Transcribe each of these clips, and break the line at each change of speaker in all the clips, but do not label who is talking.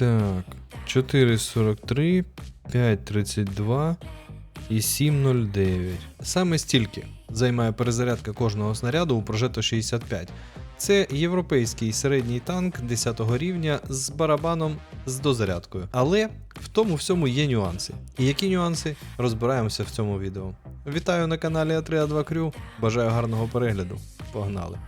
Так, 4,43, 5,32 і 7,09. Саме стільки займає перезарядка кожного снаряду у Progetto 65. Це європейський середній танк 10 рівня з барабаном з дозарядкою. Але в тому всьому є нюанси. І які нюанси розбираємося в цьому відео. Вітаю на каналі А3А2 Крю. Бажаю гарного перегляду. Погнали!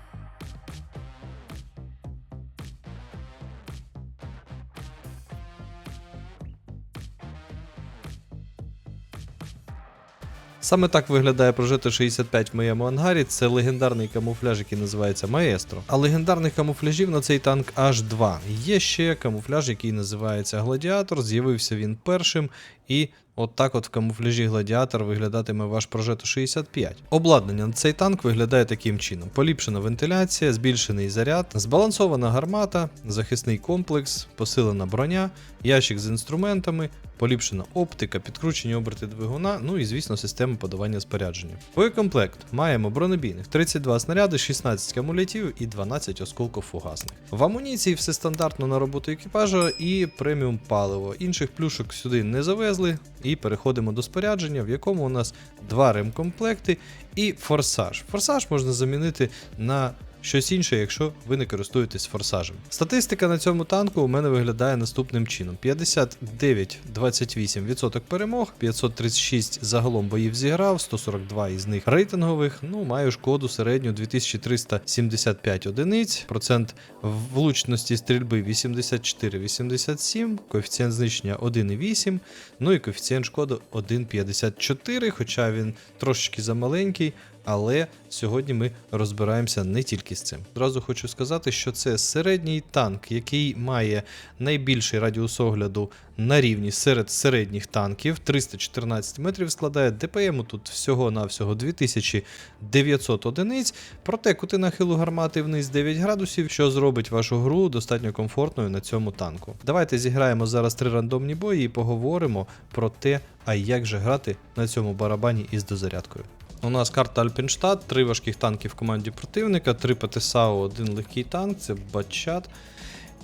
Саме так виглядає прожити 65 в моєму ангарі. Це легендарний камуфляж, який називається Маестро. А легендарних камуфляжів на цей танк аж два. Є ще камуфляж, який називається Гладіатор. З'явився він першим і. От так от в камуфляжі гладіатор виглядатиме ваш Progetto 65. Обладнання на цей танк виглядає таким чином: поліпшена вентиляція, збільшений заряд, збалансована гармата, захисний комплекс, посилена броня, ящик з інструментами, поліпшена оптика, підкручені оберти двигуна, ну і звісно система подавання спорядження. Боєкомплект маємо бронебійних 32 снаряди, 16 кумулятивів і 12 осколків фугасних. В амуніції все стандартно на роботу екіпажа і преміум паливо. Інших плюшок сюди не завезли. І переходимо до спорядження, в якому у нас два ремкомплекти і форсаж. Форсаж можна замінити на щось інше, якщо ви не користуєтесь форсажем. Статистика на цьому танку у мене виглядає наступним чином: 59-28% перемог, 536 загалом боїв зіграв, 142 із них рейтингових. Ну, маю шкоду середню 2375 одиниць, процент влучності стрільби 84-87, коефіцієнт знищення 1,8, ну і коефіцієнт шкоди 1,54, хоча він трошечки замаленький. Але сьогодні ми розбираємося не тільки з цим. Одразу хочу сказати, що це середній танк, який має найбільший радіус огляду на рівні серед середніх танків. 314 метрів складає. ДПМ тут всього-навсього 2900 одиниць. Проте кути нахилу гармати вниз 9 градусів, що зробить вашу гру достатньо комфортною на цьому танку. Давайте зіграємо зараз три рандомні бої і поговоримо про те, а як же грати на цьому барабані із дозарядкою. У нас карта Альпінштадт, три важких танки в команді противника, три ПТСАУ, один легкий танк, це Батчат.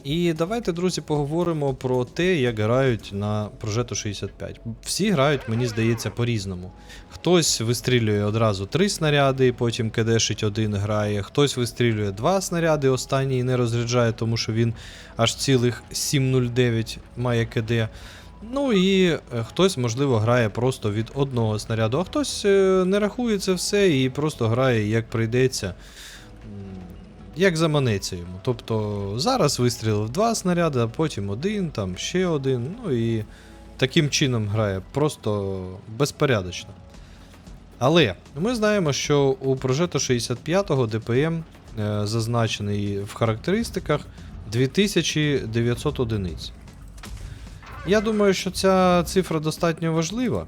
І давайте, друзі, поговоримо про те, як грають на Progetto 65. Всі грають, мені здається, по-різному. Хтось вистрілює одразу три снаряди, потім кидешить один грає, хтось вистрілює два снаряди, останній не розряджає, тому що він аж цілих 7.09 має КД. Ну і е, хтось, можливо, грає просто від одного снаряду, а хтось е, не рахує це все і просто грає як прийдеться, як заманеться йому. Тобто зараз вистрілив два снаряди, а потім один, там ще один. Ну і таким чином грає, просто безпорядочно. Але ми знаємо, що у Progetto 65 DPM е, зазначений в характеристиках 2900 одиниць. Я думаю, що ця цифра достатньо важлива.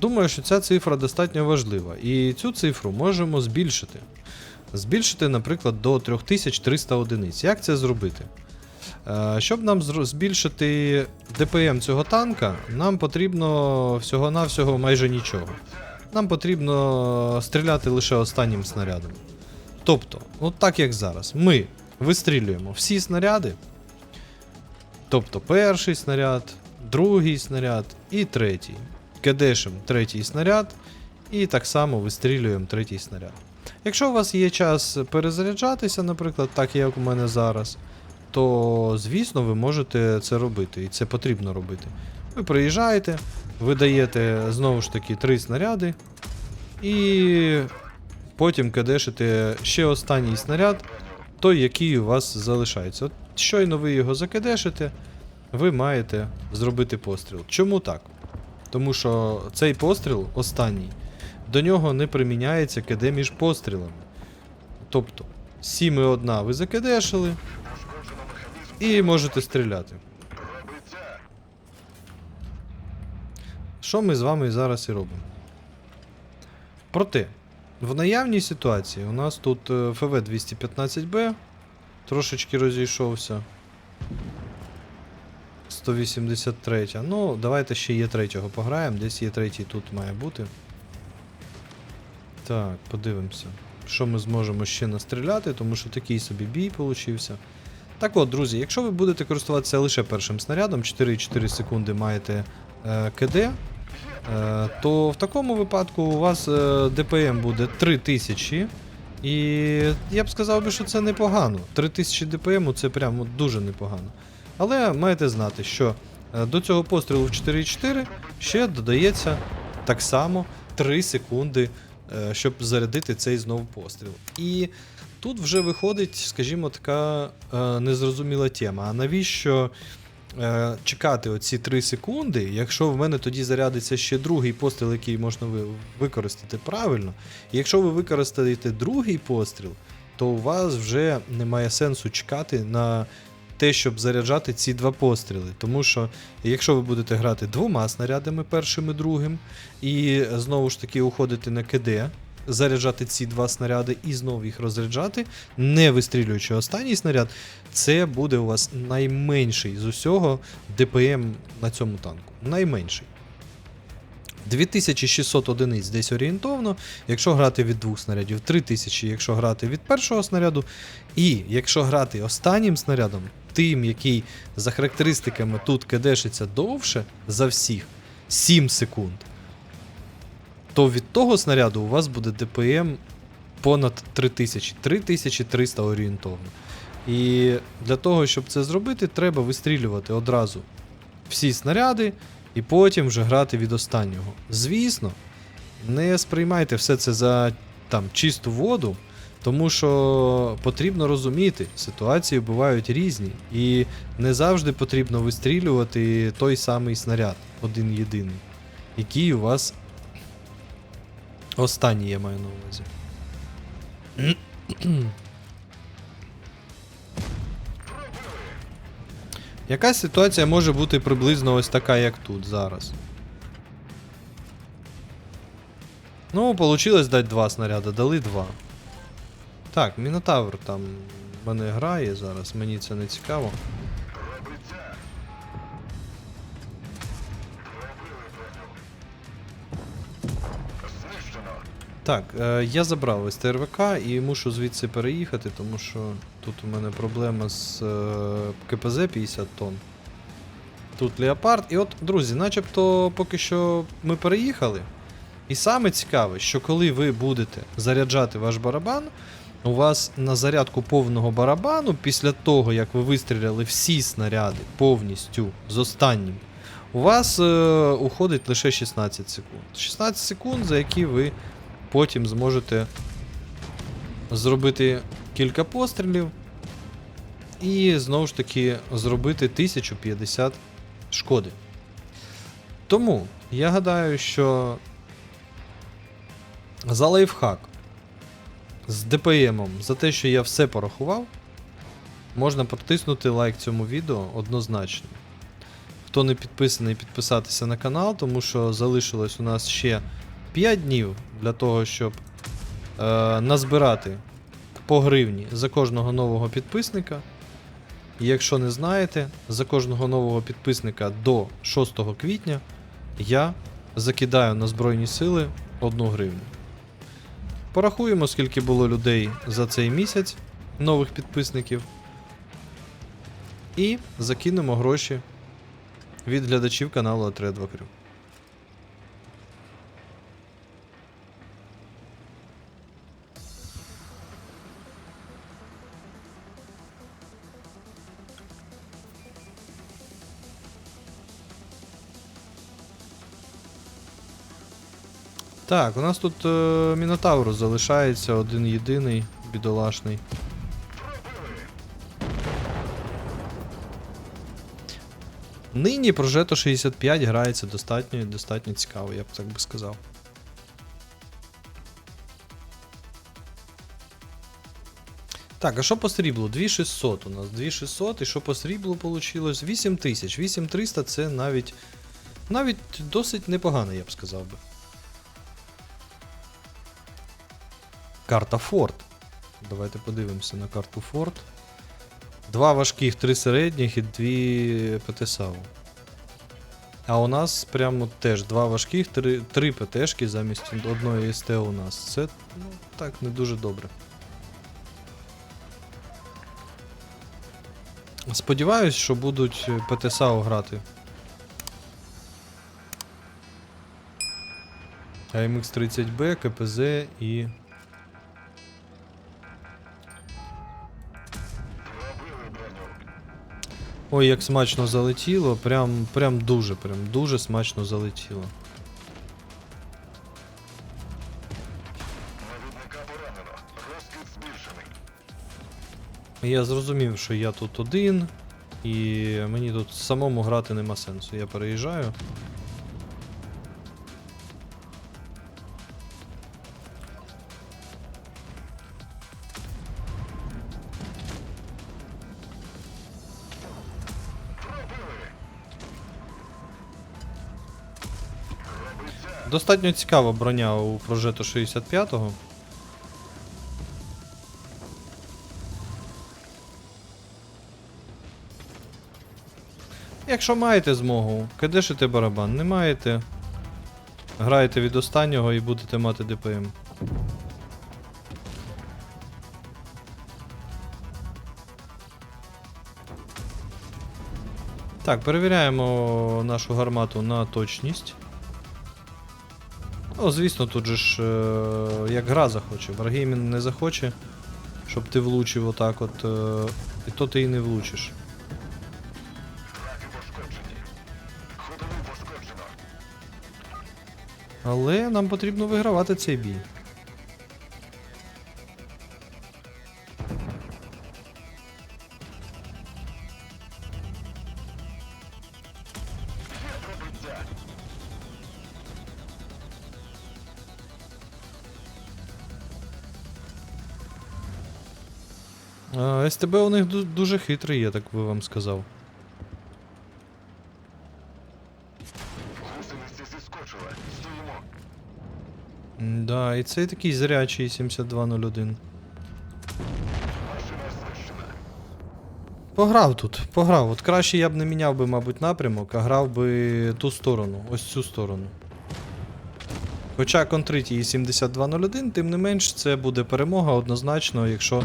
Думаю, що ця цифра достатньо важлива. І цю цифру можемо збільшити. Збільшити, наприклад, до 3300 одиниць. Як це зробити? Е, Щоб нам збільшити ДПМ цього танка, нам потрібно всього-навсього майже нічого. Нам потрібно стріляти лише останнім снарядом. Тобто, от так як зараз, ми вистрілюємо всі снаряди. Тобто перший снаряд, другий снаряд і третій. Кедешем третій снаряд, і так само вистрілюємо третій снаряд. Якщо у вас є час перезаряджатися, наприклад, так як у мене зараз, то звісно ви можете це робити, і це потрібно робити. Ви приїжджаєте, ви даєте знову ж таки три снаряди, і потім кадешите ще останній снаряд, той, який у вас залишається. От щойно ви його закидешите, ви маєте зробити постріл. Чому так? Тому що цей постріл останній, до нього не приміняється КД між пострілами. Тобто, 7,1 ви закидешили і можете стріляти. Що ми з вами зараз і робимо? Проте, в наявній ситуації у нас тут е, ФВ-215Б трошечки розійшовся. 183. Ну, давайте ще є третього пограємо. Десь є третій тут має бути. Так, подивимося. що ми зможемо ще настріляти, тому що такий собі бій получився. Так от, друзі, якщо ви будете користуватися лише першим снарядом, 4,4 секунди маєте е, КД, то в такому випадку у вас е, ДПМ буде 3000. І я б сказав би, що це непогано. 3000 ДПМ це прямо дуже непогано. Але маєте знати, що е, до цього пострілу в 4,4 ще додається так само 3 секунди, е, щоб зарядити цей знов постріл. І тут вже виходить, скажімо, така е, незрозуміла тема. А навіщо е, чекати оці 3 секунди, якщо в мене тоді зарядиться ще другий постріл, який можна використати правильно? І якщо ви використаєте другий постріл, то у вас вже немає сенсу чекати на те, щоб заряджати ці два постріли. Тому що якщо ви будете грати двома снарядами, першим і другим, і знову ж таки уходити на КД, заряджати ці два снаряди і знову їх розряджати, не вистрілюючи останній снаряд, це буде у вас найменший з усього ДПМ на цьому танку. Найменший. 2600 одиниць десь орієнтовно, якщо грати від двох снарядів, 3000, якщо грати від першого снаряду. І якщо грати останнім снарядом, тим, який за характеристиками тут кидешиться довше за всіх 7 секунд, то від того снаряду у вас буде ДПМ понад 3000, 3300 орієнтовно. І для того, щоб це зробити, треба вистрілювати одразу всі снаряди і потім вже грати від останнього. Звісно, не сприймайте все це за там чисту воду, тому що потрібно розуміти, ситуації бувають різні, і не завжди потрібно вистрілювати той самий снаряд, один єдиний, який у вас останній я маю на увазі. Якась ситуація може бути приблизно ось така, як тут зараз. Ну, получилось дати два снаряди, дали два. Так, Мінотавр там мене грає зараз, мені це не цікаво. Так, е, я забрав СТРВК і мушу звідси переїхати, тому що тут у мене проблема з е, КПЗ 50 тонн. Тут Леопард. І от, друзі, начебто поки що ми переїхали. І саме цікаве, що коли ви будете заряджати ваш барабан, у вас на зарядку повного барабану, після того, як ви вистріляли всі снаряди повністю з останнім, у вас е, уходить лише 16 секунд. 16 секунд, за які ви потім зможете зробити кілька пострілів і знову ж таки зробити 1050 шкоди. Тому я гадаю, що за лайфхак з ДПМом, за те, що я все порахував, можна потиснути лайк цьому відео однозначно. Хто не підписаний, підписатися на канал, тому що залишилось у нас ще 5 днів для того, щоб е, назбирати по гривні за кожного нового підписника. І якщо не знаєте, за кожного нового підписника до 6 квітня я закидаю на Збройні Сили 1 гривню. Порахуємо, скільки було людей за цей місяць, нових підписників. І закинемо гроші від глядачів каналу Атредва Крю. Так, у нас тут е, Мінотаврус залишається один єдиний, бідолашний. Нині Progetto 65 грається достатньо достатньо цікаво, я б так би сказав. Так, а що по сріблу? 2600 у нас. 2600, і що по сріблу вийшло? 8000. 8300 це навіть. Навіть досить непогано, я б сказав би. Карта Форт. Давайте подивимося на карту Форт. Два важких, три середніх і дві ПТСАУ. А у нас прямо теж два важких, три, три ПТшки замість одної СТ у нас. Це ну, так не дуже добре. Сподіваюсь, що будуть ПТСАУ грати. АМХ-30Б, КПЗ і. Ой, як смачно залетіло, прям, прям дуже, прям дуже смачно залетіло. Я зрозумів, що я тут один, і мені тут самому грати нема сенсу. Я переїжджаю. Достатньо цікава броня у прожету 65-го. Якщо маєте змогу, кидешите барабан, не маєте. Граєте від останнього і будете мати ДПМ. Так, перевіряємо нашу гармату на точність. Ну, звісно, тут же ж е, як гра захоче. Варгеймін не захоче, щоб ти влучив отак от. Е, і то ти і не влучиш. Але нам потрібно вигравати цей бій. А, СТБ у них дуже хитрий, я так би вам сказав. Да, і цей такий зрячий 7201. Пограв тут, пограв. От краще я б не міняв би, мабуть, напрямок, а грав би ту сторону, ось цю сторону. Хоча контритій 7201, тим не менш, це буде перемога однозначно, якщо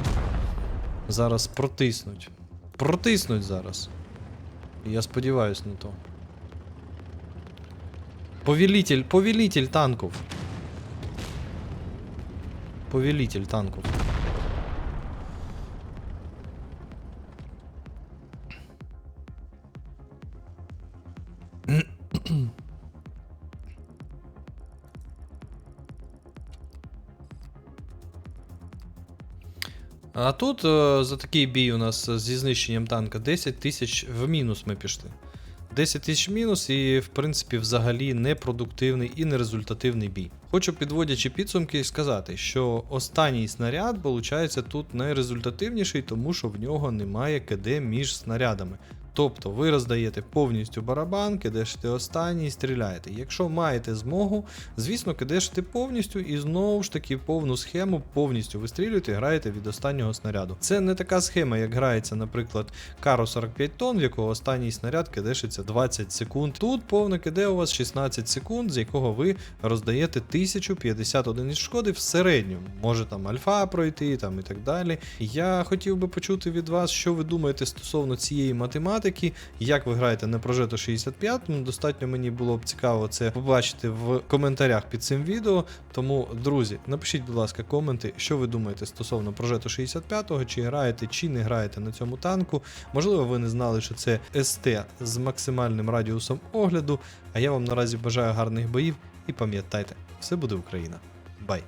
зараз протиснуть. Протиснуть зараз. Я сподіваюсь на то. Повелитель, повелитель танков. Повелитель танков. А тут е, за такий бій у нас зі знищенням танка 10 тисяч в мінус ми пішли. 10 тисяч мінус і, в принципі, взагалі непродуктивний і нерезультативний бій. Хочу, підводячи підсумки, сказати, що останній снаряд, виходить, тут найрезультативніший, тому що в нього немає КД між снарядами. Тобто ви роздаєте повністю барабан, кидешите останній і стріляєте. Якщо маєте змогу, звісно, кидешите повністю і знову ж таки повну схему повністю вистрілюєте і граєте від останнього снаряду. Це не така схема, як грається, наприклад, Каро 45 тонн, в якого останній снаряд кидешиться 20 секунд. Тут повне киде у вас 16 секунд, з якого ви роздаєте 1050 одиниць шкоди в середньому. Може там альфа пройти там і так далі. Я хотів би почути від вас, що ви думаєте стосовно цієї математики, як ви граєте на прожето 65. Ну, Достатньо мені було б цікаво це побачити в коментарях під цим відео. Тому, друзі, напишіть, будь ласка, коменти, що ви думаєте стосовно прожету 65-го, чи граєте, чи не граєте на цьому танку. Можливо, ви не знали, що це СТ з максимальним радіусом огляду. А я вам наразі бажаю гарних боїв і пам'ятайте, все буде Україна. Бай!